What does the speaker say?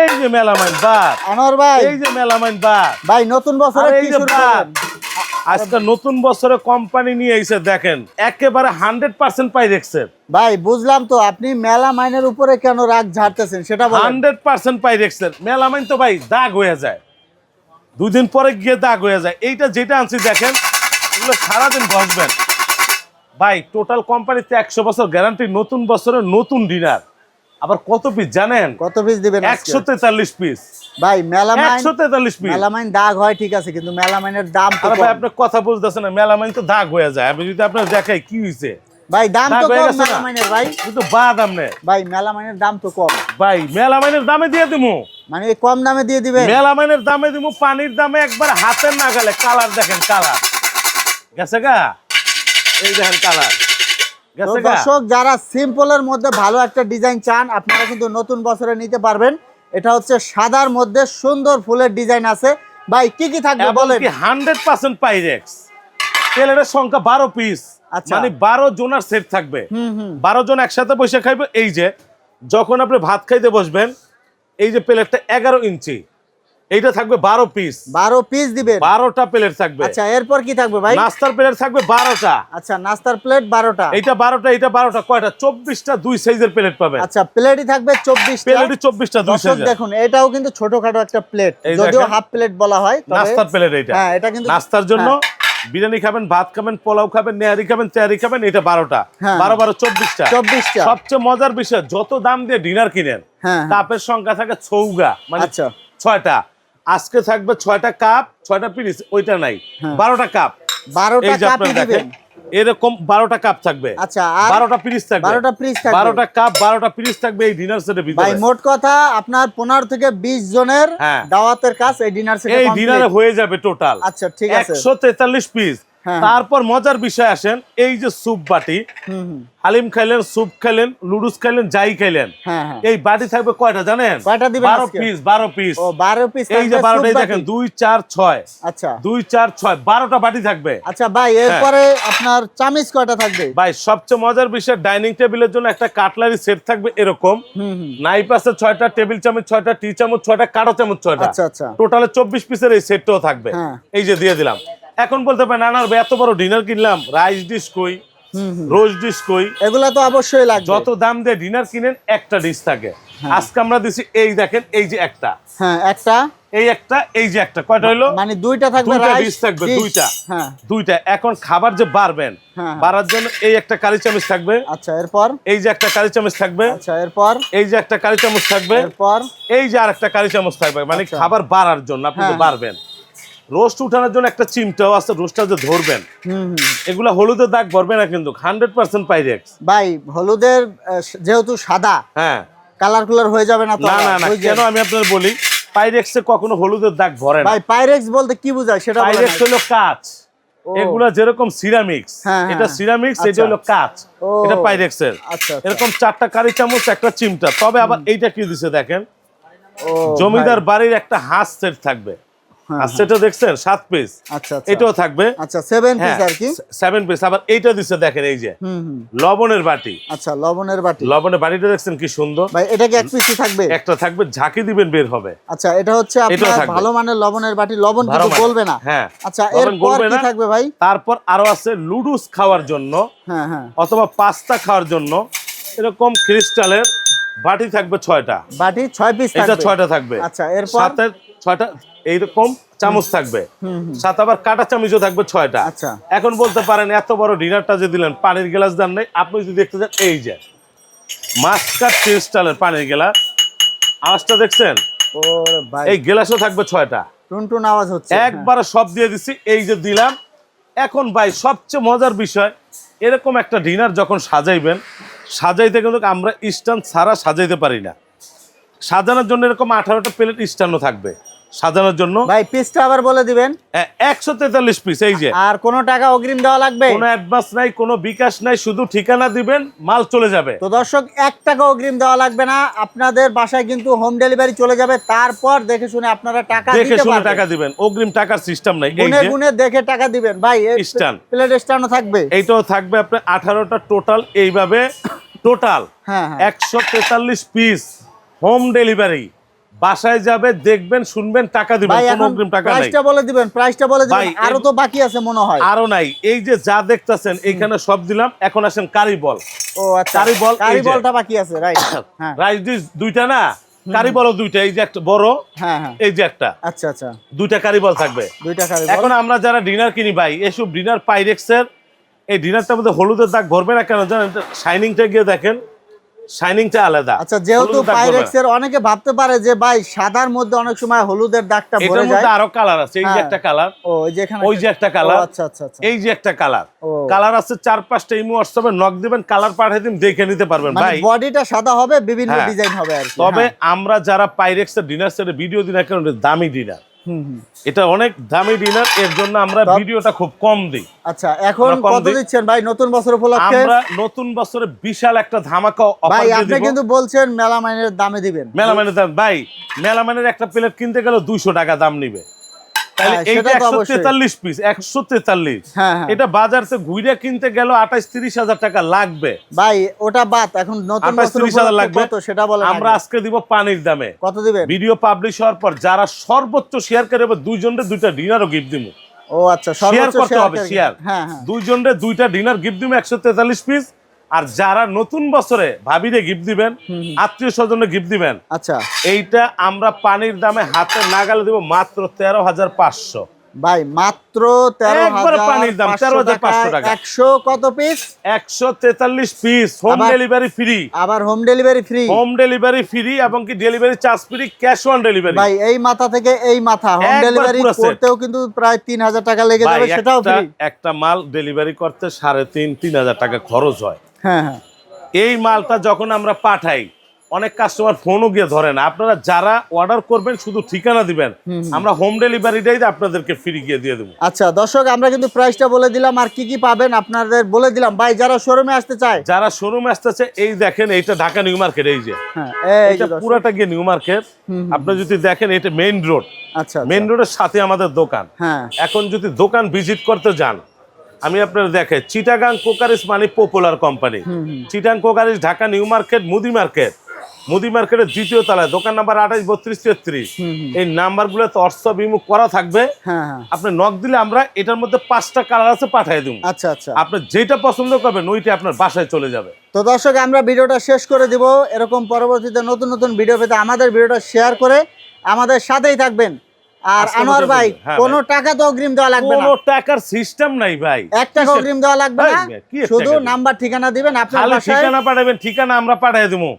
এই যে মেলামাইন বাদ আনোয়ার ভাই। এই যে মেলামাইন বাদ ভাই নতুন বছরে কি শুরু বাদ। আজকে নতুন বছরে কোম্পানি নিয়ে এসে দেখেন একেবারে হান্ড্রেড পার্সেন্ট পাই রেক্সের ভাই বুঝলাম তো আপনি মেলা মাইনের উপরে কেন রাগ ঝাড়তেছেন সেটা হান্ড্রেড পার্সেন্ট পাই দেখছেন মেলা মেলামাইন তো ভাই দাগ হয়ে যায়। দুদিন পরে গিয়ে দাগ হয়ে যায়। এইটা যেটা আনছি দেখেন এগুলো সারাদিন বসবেন। ভাই টোটাল কোম্পানিতে একশো বছর গ্যারান্টি নতুন বছরের নতুন ডিনার আবার কত পিস জানেন? কত পিস দিবেন আজকে? একশো তেতাল্লিশ পিস ভাই মেলা মাইন একশো তেতাল্লিশ পিস মেলা মাইন দাগ হয় ঠিক আছে কিন্তু মেলা মাইনের দাম তো আরে ভাই আপনার কথা বুঝতেছেন না মেলামাইন তো দাগ হয়ে যায়। আমি যদি আপনার দেখাই কি হয়েছে ভাই দাম তো কম ভাই। কিন্তু বাদ আমনে ভাই মেলা মাইনের দাম তো কম। ভাই মেলামাইনের দামে দিয়ে দিমু। মানে কম দামে দিয়ে মেলামাইনের দামে দিমু পানির দামে একবার হাতের নাগালে। কালার দেখেন কালার। গেছে গা? এই দেখেন কালার। দর্শক যারা সিম্পলের মধ্যে ভালো একটা ডিজাইন চান আপনারা কিন্তু নতুন বছরে নিতে পারবেন। এটা হচ্ছে সাদার মধ্যে সুন্দর ফুলের ডিজাইন আছে। ভাই কি কি থাকবে বলেন? এমনকি হান্ড্রেড পার্সেন্ট পাইরেক্স তেলের সংখ্যা বারো পিস আচ্ছা। মানে বারো জনের সেট থাকবে। হুম হুম। বারো জন একসাথে বসে খাইবে এই যে যখন আপনি ভাত খাইতে বসবেন এই যে প্লেটটা এগারো ইঞ্চি। এইটা থাকবে বারো পিস বারো পিস দিবেন। বারোটা প্লেট থাকবে। আচ্ছা এরপর কি থাকবে ভাই? নাস্তার প্লেট থাকবে বারোটা। আচ্ছা নাস্তার প্লেট বারোটা। এইটা বারোটা এইটা বারোটা কয়টা? চব্বিশটা দুই সাইজের প্লেট পাবেন। আচ্ছা প্লেটই থাকবে চব্বিশ প্লেটই চব্বিশটা দুই দর্শক সাইজের দেখুন এটাও কিন্তু ছোটখাটো একটা প্লেট যদিও হাফ প্লেট বলা হয় তবে- নাস্তার প্লেট এইটা। হ্যাঁ এটা কিন্তু নাস্তার জন্য বিরিয়ানি খাবেন ভাত খাবেন পোলাও খাবেন নেহারি খাবেন তেয়ারি খাবেন এটা বারোটা। হ্যাঁ। বারো বারো চব্বিশটা। চব্বিশটা। সবচেয়ে মজার বিষয় যত দাম দিয়ে ডিনার কিনেন হ্যাঁ হ্যাঁ। কাপের সংখ্যা থাকে ছৌগা মানে আচ্ছা। ছয়টা। আজকে থাকবে ছয়টা কাপ ছয়টা পিস ওইটা নাই হ্যাঁ। বারোটা কাপ। বারোটা দেখেন এরকম বারোটা কাপ থাকবে। আচ্ছা বারোটা পিস থাকবে। বারোটা পিস থাকবে। বারোটা কাপ বারোটা পিস থাকবে এই ডিনার সেটের ভাই মোট কথা আপনার পনেরো থেকে বিশ জনের হ্যাঁ। দাওয়াতের কাজ এই ডিনার সেটে এই ডিনারে হয়ে যাবে টোটাল আচ্ছা ঠিক আছে। একশো তেতাল্লিশ পিস। তারপর মজার বিষয় আসেন এই যে স্যুপ বাটি হালিম খাইলেন স্যুপ খাইলেন লুডুস খাইলেন যাই খাইলেন। হ্যাঁ হ্যাঁ। এই বাটি থাকবে কয়টা জানেন? বারো পিস বারো পিস বারো পিস এই যে বারোটা দেখেন দুই চার ছয়। আচ্ছা। দুই চার ছয় বারোটা বাটি থাকবে। আচ্ছা ভাই এরপরে আপনার চামিচ কয়টা থাকবে? ভাই সবচেয়ে মজার বিষয় ডাইনিং টেবিলের জন্য একটা কাটলারি সেট থাকবে এরকম। নাইফ আছে ছয়টা টেবিল চামচ ছয়টা টি চামচ ছয়টা কাঁটা চামচ ছয়টা। আচ্ছা আচ্ছা। টোটালে চব্বিশ পিসের এই সেটটাও থাকবে। হ্যাঁ। এই যে দিয়ে দিলাম। এখন বলতে পারেন ভাই এত বড় ডিনার কিনলাম রাইস ডিশ কই রোজ ডিশ কই এগুলা তো অবশ্যই লাগবে। যত দাম দিয়ে ডিনার কিনেন একটা ডিশ থাকে। আজকে আমরা দিছি এই দেখেন এই যে একটা। হ্যাঁ একটা। এই একটা এই যে একটা। কয়টা হইল? মানে দুইটা থাকবে দুইটা রাইস ডিশ থাকবে দুইটা। হ্যাঁ। দুইটা। এখন খাবার যে বাড়বেন হ্যাঁ। বাড়ার জন্য এই একটা কারি চামচ থাকবে। আচ্ছা এরপর? এই যে একটা কারি চামচ থাকবে। আচ্ছা এরপর? এই যে একটা কারি চামচ থাকবে। এরপর? এই যে আর একটা কারি চামচ থাকবে। মানে আচ্ছা। খাবার বাড়ার জন্য আপনি হ্যাঁ। বাড়বেন। রোস্ট উঠানোর জন্য একটা চিমটাও আছে রোস্টটা যে ধরবেন এগুলা হলুদের দাগ ভরবে না কিন্তু হান্ড্রেড পার্সেন্ট পাইরেক্স ভাই হলুদের যেহেতু সাদা হ্যাঁ। কালার কুলার হয়ে যাবে না তো? না না কেন আমি আপনার বলি পাইরেক্সে কখনো হলুদের দাগ ভরে না। ভাই পাইরেক্স বলতে কি বোঝায় সেটা পাইরেক্স। হলো কাঁচ। এগুলা যেরকম সিরামিক্স হ্যাঁ, হ্যাঁ, এটা হ্যাঁ। সিরামিক্স এটা আচ্ছা। হলো কাঁচ এটা পাইরেক্সের আচ্ছা আচ্ছা। এরকম চারটা কারি চামচ একটা চিমটা তবে আবার এইটা কি দিছে দেখেন? জমিদার বাড়ির একটা হাঁস সেট থাকবে। হ্যাঁ, হাঁস সেটও দেখছেন সাত পিস আচ্ছা আচ্ছা। এটাও থাকবে। আচ্ছা সেভেন পিস হ্যাঁ আর কি? সেভেন পিস আবার এইটা দিছে দেখেন এই যে। লবণের বাটি। আচ্ছা লবণের বাটি। লবণের বাটিটা দেখছেন কি সুন্দর। ভাই এটা কি এক পিসই থাকবে? একটা থাকবে ঝাঁকি দিবেন বের হবে। আচ্ছা এটা হচ্ছে আপনার ভালো মানের লবণের বাটি। লবণ কিন্তু গলবে না। হ্যাঁ আচ্ছা এরপর কি থাকবে ভাই? তারপর আরও আছে লুডুস খাওয়ার জন্য। হ্যাঁ হ্যাঁ। অথবা পাস্তা খাওয়ার জন্য। এরকম ক্রিস্টালের বাটি থাকবে ছয়টা। বাটি ছয় পিস এটা ছয়টা থাকবে। আচ্ছা এরপর? সাথে ছয়টা এইরকম চামচ থাকবে। সাথে আবার কাটা চামচও থাকবে ছয়টা। আচ্ছা। এখন বলতে পারেন এত বড় ডিনারটা যে দিলেন পানির গ্লাস দেন নাই। আপনি যদি দেখতে চান এই যে মাস্কাট ক্রিস্টালের পানির গ্লাস আওয়াজটা দেখছেন? এই গ্লাসও থাকবে ছয়টা। টুনটুন আওয়াজ হচ্ছে। একবারে সব দিয়ে দিচ্ছি এই যে দিলাম। এখন ভাই সবচেয়ে মজার বিষয় এরকম একটা ডিনার যখন সাজাইবেন সাজাইতে কিন্তু আমরা স্ট্যান্ড ছাড়া সাজাইতে পারি না। সাজানোর জন্য এরকম আঠারোটা প্লেট স্ট্যান্ডও থাকবে। সাজানোর জন্য। ভাই পিসটা আবার বলে দিবেন। একশো তেতাল্লিশ পিস এই যে। আর কোনো টাকা অগ্রিম দেওয়া লাগবে? কোনো অ্যাডভান্স নাই কোনো বিকাশ নাই শুধু ঠিকানা দিবেন মাল চলে যাবে। তো দর্শক এক টাকা অগ্রিম দেওয়া লাগবে না। আপনাদের বাসায় কিন্তু হোম ডেলিভারি চলে যাবে। তারপর দেখে শুনে আপনারা টাকা দেখে শুনে টাকা দিবেন। অগ্রিম টাকার সিস্টেম নাই। গুনে গুনে দেখে টাকা দিবেন। ভাই স্ট্যান্ড। প্লেট স্ট্যান্ডও থাকবে। এইটাও থাকবে আপনার আঠারোটা টোটাল এইভাবে টোটাল হ্যাঁ হ্যাঁ। একশো তেতাল্লিশ পিস হোম ডেলিভারি বাসায় যাবে দেখবেন শুনবেন টাকা দিবেন ভাই কোনো অগ্রিম টাকা নাই। প্রাইসটা বলে দিবেন প্রাইসটা বলে দিবেন আরও তো বাকি আছে মনে হয়। আরও নাই। এই যে যা দেখতাছেন এইখানে সব দিলাম এখন আসেন কারি বল। ও আচ্ছা। কারি বল, কারি বলটা বাকি আছে রাইট হ্যাঁ। রাইস ডিশ দুইটা না? কারি বলও দুইটা এই যে একটা বড় হ্যাঁ হ্যাঁ। এই যে একটা। আচ্ছা আচ্ছা। দুইটা কারি বল থাকবে। দুইটা কারি বল। এখন আমরা যারা ডিনার কিনি ভাই এসব ডিনার পাইরেক্সের এই ডিনারটার মধ্যে হলুদের দাগ ভরবে না কেন জানেন? শাইনিংটা গিয়ে দেখেন। শাইনিংটা আলাদা আচ্ছা যেহেতু না। পাইরেক্সের অনেকে ভাবতে পারে যে ভাই সাদার মধ্যে অনেক সময় হলুদের দাগটা ভরে এটার মধ্যে আরও কালার আছে এই যে হ্যাঁ। একটা কালার ও ওই যে এখানে ওই যে একটা কালার আচ্ছা আচ্ছা আচ্ছা এই যে একটা কালার কালার আছে চার পাঁচটা ইমো হোয়াটসঅ্যাপে নক দিবেন কালার পাঠিয়ে দিন দেখে নিতে পারবেন মানে ভাই বডিটা সাদা হবে বিভিন্ন হ্যাঁ। ডিজাইন হবে আর তবে হ্যাঁ। আমরা যারা পাইরেক্সের ডিনার সেটে ভিডিও দিন এখন দামি ডিনার। এটা অনেক দামি ডিনার এর জন্য আমরা ভিডিওটা খুব কম দিই। আচ্ছা এখন কত দিচ্ছেন ভাই নতুন বছর উপলক্ষে? আমরা নতুন বছরে বিশাল একটা ধামাকা অফার ভাই আপনি কিন্তু বলছেন মেলামাইনের দামে দিবেন। মেলামাইনের দাম ভাই মেলামাইনের একটা প্লেট কিনতে গেলে দুইশো টাকা দাম নিবে। এটা বাজার থেকে ঘুরে কিনতে গেল আঠাইশ তিরিশ হাজার টাকা লাগবে। ভাই ওটা বাদ এখন আঠাশ লাগবে। সেটা বলেন আমরা আজকে দিব পানির দামে। কত দিবেন? ভিডিও পাবলিশ হওয়ার পর যারা সর্বোচ্চ শেয়ার করে দুইজনের দুইটা ডিনারও গিফট দিব ও আচ্ছা শেয়ার করতে হবে শেয়ার হ্যাঁ হ্যাঁ। দুইজনের দুইটা ডিনার গিফট দিবেন একশো তেতাল্লিশ পিস আর যারা নতুন বছরে ভাবিরে গিফট দিবেন। আত্মীয় স্বজনে গিফট দিবেন আচ্ছা। এইটা আমরা পানির দামে হাতে নাগালে দিব মাত্র তেরো হাজার পাঁচশো। ভাই মাত্র তেরো পানির দাম, 13,500 টাকা। একশো কত পিস একশো তেতাল্লিশ পিস হোম ডেলিভারি ফ্রি আবার home delivery free home delivery free এবং কি delivery charge free cash on delivery ভাই এই মাথা থেকে এই মাথা। হোম ডেলিভারি করতেও কিন্তু প্রায় তিন হাজার টাকা লেগে যাবে সেটাও ফ্রি একটা মাল ডেলিভারি করতে সাড়ে তিন তিন হাজার টাকা খরচ হয়। হ্যাঁ হ্যাঁ। এই মালটা যখন আমরা পাঠাই অনেক কাস্টমার ফোনও গিয়ে ধরে না। আপনারা যারা অর্ডার করবেন শুধু ঠিকানা দিবেন। আমরা হোম ডেলিভারিটাই আপনাদেরকে ফ্রি গিয়ে দিয়ে দেবো। আচ্ছা দর্শক আমরা কিন্তু প্রাইসটা বলে দিলাম। আর কি কি পাবেন আপনাদের বলে দিলাম। ভাই যারা শোরুমে আসতে চায়। যারা শোরুমে আসতেছে এই দেখেন এইটা ঢাকা নিউ মার্কেট এই যে। হ্যাঁ এটা। পুরাটা গিয়ে নিউ মার্কেট। আপনি যদি দেখেন এটা মেইন রোড আচ্ছা আচ্ছা। মেইন রোডের সাথে আমাদের দোকান। হ্যাঁ। এখন যদি দোকান ভিজিট করতে যান আমি আপনার দেখে চিটাগাং কোকারিস মানে popular company. Chittagong কোকারিস Dhaka new market মুদি মার্কেট। মুদি মার্কেটের দ্বিতীয় তলায় দোকান নাম্বার আঠাশ বত্রিশ তেত্রিশ। এই নাম্বারগুলো তো অর্থ বিমুখ করা থাকবে। হ্যাঁ হ্যাঁ। আপনি নক দিলে আমরা এটার মধ্যে পাঁচটা কালার আছে পাঠিয়ে দেবো। আচ্ছা আচ্ছা। আপনি যেটা পছন্দ করবেন ওইটা আপনার বাসায় চলে যাবে। তো দর্শক আমরা ভিডিওটা শেষ করে দিব। এরকম পরবর্তীতে নতুন নতুন ভিডিও পেতে আমাদের ভিডিওটা শেয়ার করে আমাদের সাথেই থাকবেন। আর আমার আনোয়ার ভাই। হ্যাঁ কোনো টাকা তো অগ্রিম দেওয়া লাগবে না। কোনো টাকার সিস্টেম নাই ভাই। এক টাকা অগ্রিম দেওয়া লাগবে না। শুধু নাম্বার ঠিকানা দিবেন আপনার ঠিকানা পাঠাবেন ঠিকানা আমরা পাঠিয়ে দেবো